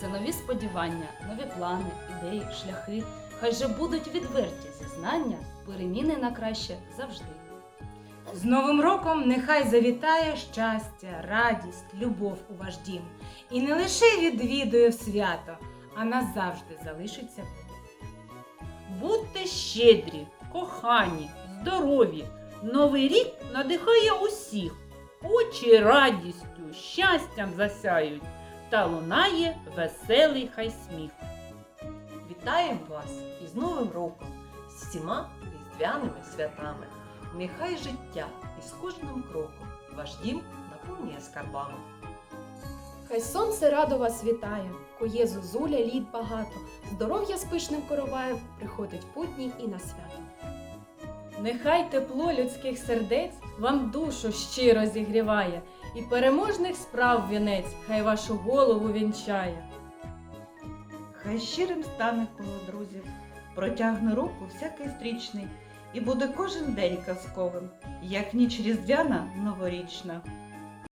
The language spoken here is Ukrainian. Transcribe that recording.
Це нові сподівання, нові плани, ідеї, шляхи. Хай же будуть відверті зізнання, переміни на краще завжди. З Новим роком нехай завітає щастя, радість, любов у ваш дім. І не лише відвідує свято, а назавжди залишиться. Будьте щедрі, кохані, здорові. Новий рік надихає усіх. Очі радістю, щастям засяють, та лунає веселий хай сміх. Вітаємо вас із Новим роком, з всіма різдвяними святами. Нехай життя із кожним кроком ваш дім наповнює скарбами. Хай сонце радо вас вітає, кує зозуля літ багато, здоров'я з пишним короваєм приходить путній і на свято. Нехай тепло людських сердець вам душу щиро зігріває, і переможних справ вінець хай вашу голову вінчає. Хай щирим стане коло друзів, протягне руку всякий стрічний, і буде кожен день казковим, як ніч різдвяна новорічна.